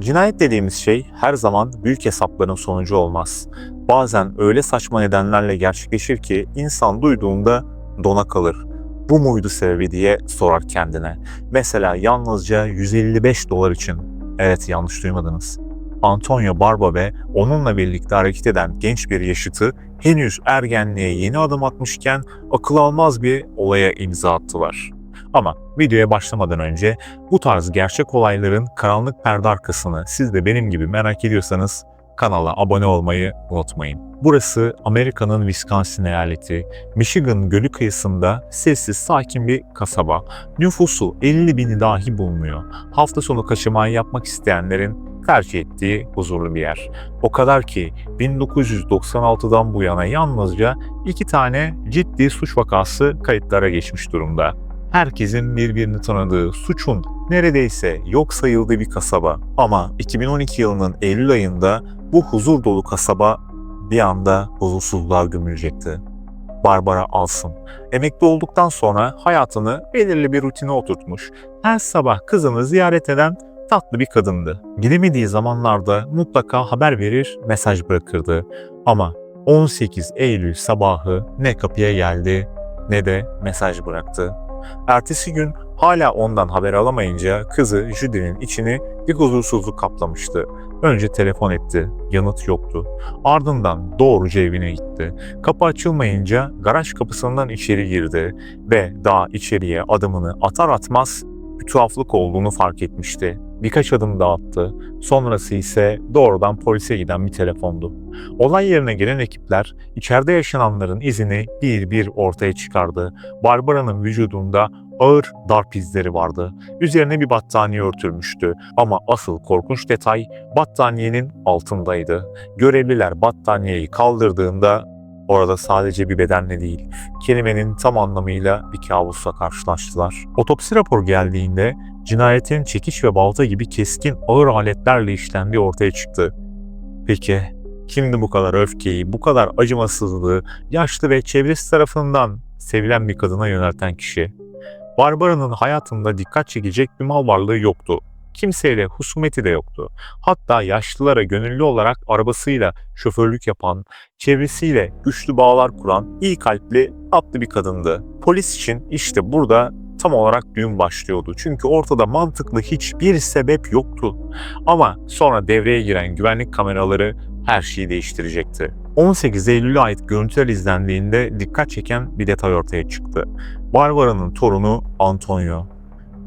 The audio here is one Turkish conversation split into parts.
Cinayet dediğimiz şey her zaman büyük hesapların sonucu olmaz. Bazen öyle saçma nedenlerle gerçekleşir ki insan duyduğunda dona kalır. Bu muydu sebebi diye sorar kendine. Mesela yalnızca 155 dolar için. Evet yanlış duymadınız. Antonio Barba ve onunla birlikte hareket eden genç bir yaşıtı henüz ergenliğe yeni adım atmışken akıl almaz bir olaya imza attılar. Ama videoya başlamadan önce bu tarz gerçek olayların karanlık perde arkasını siz de benim gibi merak ediyorsanız kanala abone olmayı unutmayın. Burası Amerika'nın Wisconsin eyaleti, Michigan gölü kıyısında sessiz sakin bir kasaba. Nüfusu 50 bini dahi bulmuyor. Hafta sonu kaçamayı yapmak isteyenlerin tercih ettiği huzurlu bir yer. O kadar ki 1996'dan bu yana yalnızca iki tane ciddi suç vakası kayıtlara geçmiş durumda. Herkesin birbirini tanıdığı suçun neredeyse yok sayıldığı bir kasaba. Ama 2012 yılının Eylül ayında bu huzur dolu kasaba bir anda huzursuzluğa gömülecekti. Barbara Alsın. Emekli olduktan sonra hayatını belirli bir rutine oturtmuş. Her sabah kızını ziyaret eden tatlı bir kadındı. Gidemediği zamanlarda mutlaka haber verir, mesaj bırakırdı. Ama 18 Eylül sabahı ne kapıya geldi ne de mesaj bıraktı. Ertesi gün hala ondan haber alamayınca kızı Judy'nin içini bir huzursuzluk kaplamıştı. Önce telefon etti, yanıt yoktu. Ardından doğruca evine gitti. Kapı açılmayınca garaj kapısından içeri girdi ve daha içeriye adımını atar atmaz bir tuhaflık olduğunu fark etmişti. Birkaç adım daha attı. Sonrası ise doğrudan polise giden bir telefondu. Olay yerine gelen ekipler içeride yaşananların izini bir bir ortaya çıkardı. Barbara'nın vücudunda ağır darp izleri vardı. Üzerine bir battaniye örtülmüştü ama asıl korkunç detay battaniyenin altındaydı. Görevliler battaniyeyi kaldırdığında orada sadece bir bedenle değil, kelimenin tam anlamıyla bir kabusla karşılaştılar. Otopsi raporu geldiğinde cinayetin çekiç ve balta gibi keskin ağır aletlerle işlendiği ortaya çıktı. Peki kimdi bu kadar öfkeyi, bu kadar acımasızlığı yaşlı ve çevresi tarafından sevilen bir kadına yönelten kişi? Barbara'nın hayatında dikkat çekecek bir mal varlığı yoktu. Kimseyle husumeti de yoktu. Hatta yaşlılara gönüllü olarak arabasıyla şoförlük yapan, çevresiyle güçlü bağlar kuran, iyi kalpli, tatlı bir kadındı. Polis için işte burada tam olarak düğün başlıyordu. Çünkü ortada mantıklı hiçbir sebep yoktu. Ama sonra devreye giren güvenlik kameraları her şeyi değiştirecekti. 18 Eylül'e ait görüntüler izlendiğinde dikkat çeken bir detay ortaya çıktı. Barbara'nın torunu Antonio.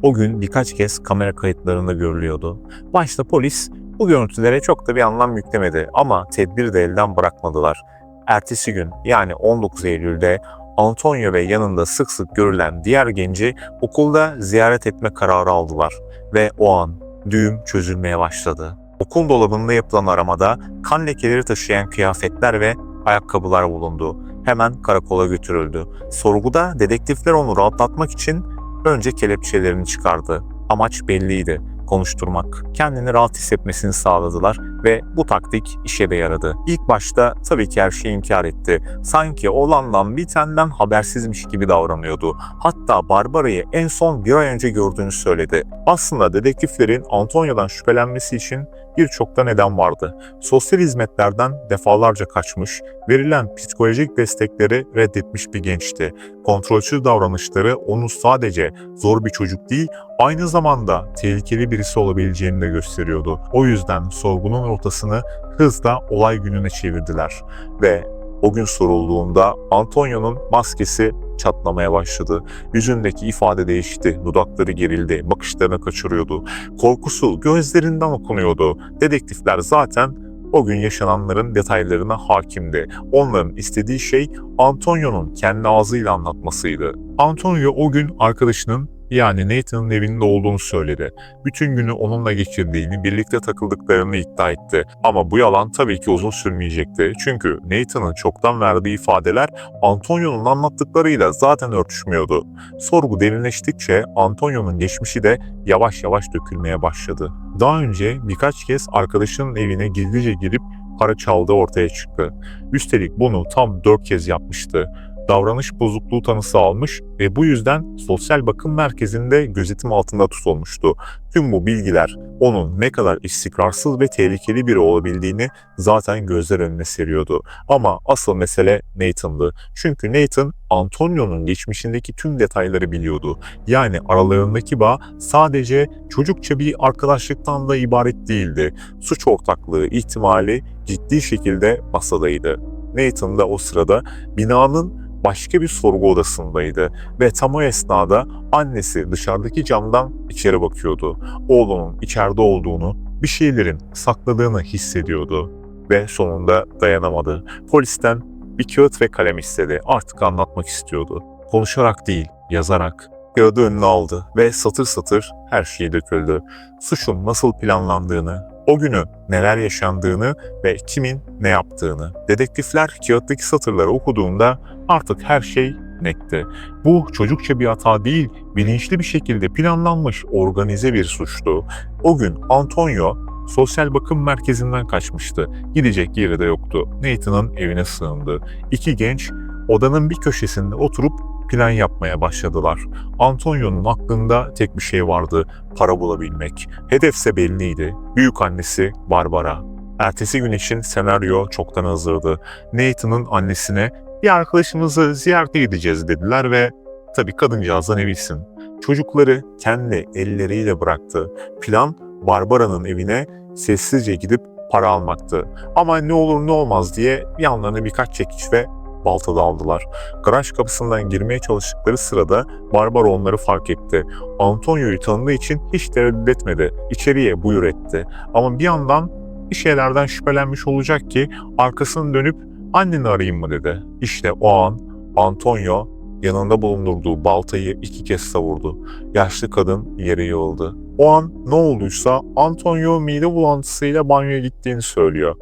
O gün birkaç kez kamera kayıtlarında görülüyordu. Başta polis bu görüntülere çok da bir anlam yüklemedi ama tedbiri de elden bırakmadılar. Ertesi gün yani 19 Eylül'de Antonio ve yanında sık sık görülen diğer genci okulda ziyaret etme kararı aldılar ve o an düğüm çözülmeye başladı. Okul dolabında yapılan aramada kan lekeleri taşıyan kıyafetler ve ayakkabılar bulundu. Hemen karakola götürüldü. Sorguda dedektifler onu rahatlatmak için önce kelepçelerini çıkardı. Amaç belliydi konuşturmak. Kendini rahat hissetmesini sağladılar ve bu taktik işe de yaradı. İlk başta tabii ki her şeyi inkar etti. Sanki olandan bitenden habersizmiş gibi davranıyordu. Hatta Barbara'yı en son bir ay önce gördüğünü söyledi. Aslında dedektiflerin Antonio'dan şüphelenmesi için birçok da neden vardı. Sosyal hizmetlerden defalarca kaçmış, verilen psikolojik destekleri reddetmiş bir gençti. Kontrolsüz davranışları onu sadece zor bir çocuk değil, aynı zamanda tehlikeli birisi olabileceğini de gösteriyordu. O yüzden sorgunun rotasını hızla olay gününe çevirdiler ve o gün sorulduğunda Antonio'nun maskesi çatlamaya başladı. Yüzündeki ifade değişti, dudakları gerildi, bakışlarını kaçırıyordu. Korkusu gözlerinden okunuyordu. Dedektifler zaten o gün yaşananların detaylarına hakimdi. Onların istediği şey Antonio'nun kendi ağzıyla anlatmasıydı. Antonio o gün arkadaşının yani Nathan'ın evinde olduğunu söyledi. Bütün günü onunla geçirdiğini, birlikte takıldıklarını iddia etti. Ama bu yalan tabii ki uzun sürmeyecekti. Çünkü Nathan'ın çoktan verdiği ifadeler Antonio'nun anlattıklarıyla zaten örtüşmüyordu. Sorgu derinleştikçe Antonio'nun geçmişi de yavaş yavaş dökülmeye başladı. Daha önce birkaç kez arkadaşının evine gizlice girip para çaldığı ortaya çıktı. Üstelik bunu tam dört kez yapmıştı. Davranış bozukluğu tanısı almış ve bu yüzden sosyal bakım merkezinde gözetim altında tutulmuştu. Tüm bu bilgiler onun ne kadar istikrarsız ve tehlikeli biri olabildiğini zaten gözler önüne seriyordu. Ama asıl mesele Nathan'dı. Çünkü Nathan Antonio'nun geçmişindeki tüm detayları biliyordu. Yani aralarındaki bağ sadece çocukça bir arkadaşlıktan da ibaret değildi. Suç ortaklığı ihtimali ciddi şekilde masadaydı. Nathan da o sırada binanın başka bir sorgu odasındaydı ve tam o esnada annesi dışarıdaki camdan içeri bakıyordu. Oğlunun içeride olduğunu, bir şeylerin sakladığını hissediyordu ve sonunda dayanamadı. Polisten bir kağıt ve kalem istedi. Artık anlatmak istiyordu. Konuşarak değil, yazarak. Kağıdı önüne aldı ve satır satır her şey döküldü. Suçun nasıl planlandığını, o günü neler yaşandığını ve kimin ne yaptığını. Dedektifler kağıttaki satırları okuduğunda artık her şey netti. Bu çocukça bir hata değil, bilinçli bir şekilde planlanmış organize bir suçtu. O gün Antonio sosyal bakım merkezinden kaçmıştı. Gidecek yeri de yoktu. Nathan'ın evine sığındı. İki genç odanın bir köşesinde oturup plan yapmaya başladılar. Antonio'nun aklında tek bir şey vardı, para bulabilmek. Hedefse belliydi. Büyük annesi Barbara. Ertesi gün için senaryo çoktan hazırdı. Nathan'ın annesine bir arkadaşımızı ziyarete gideceğiz dediler ve tabii kadıncağızdan evilsin. Çocukları kendi elleriyle bıraktı. Plan Barbara'nın evine sessizce gidip para almaktı. Ama ne olur ne olmaz diye yanlarına birkaç çekiç ve balta da aldılar. Garaj kapısından girmeye çalıştıkları sırada Barbara onları fark etti. Antonio'yu tanıdığı için hiç tereddüt etmedi. İçeriye buyur etti. Ama bir yandan bir şeylerden şüphelenmiş olacak ki arkasını dönüp anneni arayayım mı dedi. İşte o an Antonio yanında bulundurduğu baltayı iki kez savurdu. Yaşlı kadın yere yığıldı. O an ne olduysa Antonio mide bulantısıyla banyoya gittiğini söylüyor.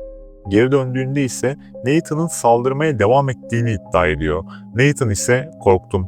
Geri döndüğünde ise Nathan'ın saldırmaya devam ettiğini iddia ediyor. Nathan ise korktum.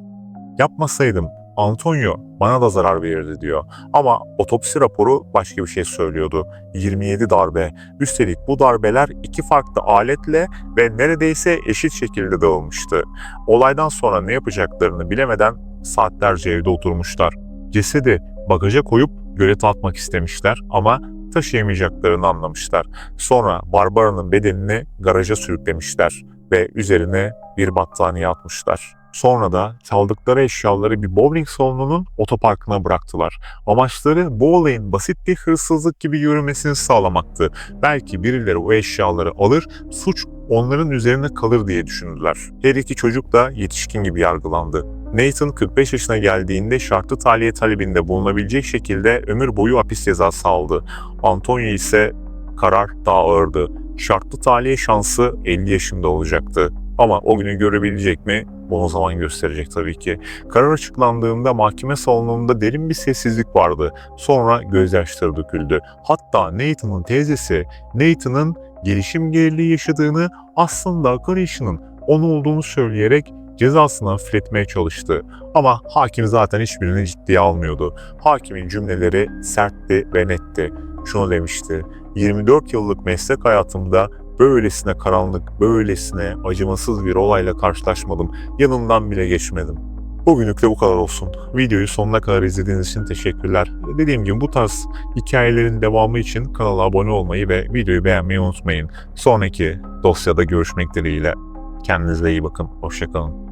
Yapmasaydım Antonio bana da zarar verirdi diyor. Ama otopsi raporu başka bir şey söylüyordu. 27 darbe. Üstelik bu darbeler iki farklı aletle ve neredeyse eşit şekilde dağılmıştı. Olaydan sonra ne yapacaklarını bilemeden saatlerce evde oturmuşlar. Cesedi bagaja koyup gölete atmak istemişler ama taşıyamayacaklarını anlamışlar. Sonra Barbara'nın bedenini garaja sürüklemişler ve üzerine bir battaniye atmışlar. Sonra da çaldıkları eşyaları bir bowling salonunun otoparkına bıraktılar. Amaçları bu olayın basit bir hırsızlık gibi yürümesini sağlamaktı. Belki birileri o eşyaları alır, suç onların üzerine kalır diye düşündüler. Her iki çocuk da yetişkin gibi yargılandı. Nathan 45 yaşına geldiğinde şartlı tahliye talebinde bulunabilecek şekilde ömür boyu hapis cezası aldı. Antonio ise karar daha ağırdı. Şartlı tahliye şansı 50 yaşında olacaktı. Ama o günü görebilecek mi? Bunu zaman gösterecek tabii ki. Karar açıklandığında mahkeme salonunda derin bir sessizlik vardı. Sonra gözyaşları döküldü. Hatta Nathan'ın teyzesi, Nathan'ın gelişim geriliği yaşadığını aslında Garish'in onu olduğunu söyleyerek cezasını hafifletmeye çalıştı. Ama hakim zaten hiçbirini ciddiye almıyordu. Hakimin cümleleri sertti ve netti. Şunu demişti, 24 yıllık meslek hayatımda böylesine karanlık, böylesine acımasız bir olayla karşılaşmadım. Yanından bile geçmedim. Bugünlük de bu kadar olsun. Videoyu sonuna kadar izlediğiniz için teşekkürler. Dediğim gibi bu tarz hikayelerin devamı için kanala abone olmayı ve videoyu beğenmeyi unutmayın. Sonraki dosyada görüşmek dileğiyle. Kendinize iyi bakın. Hoşçakalın.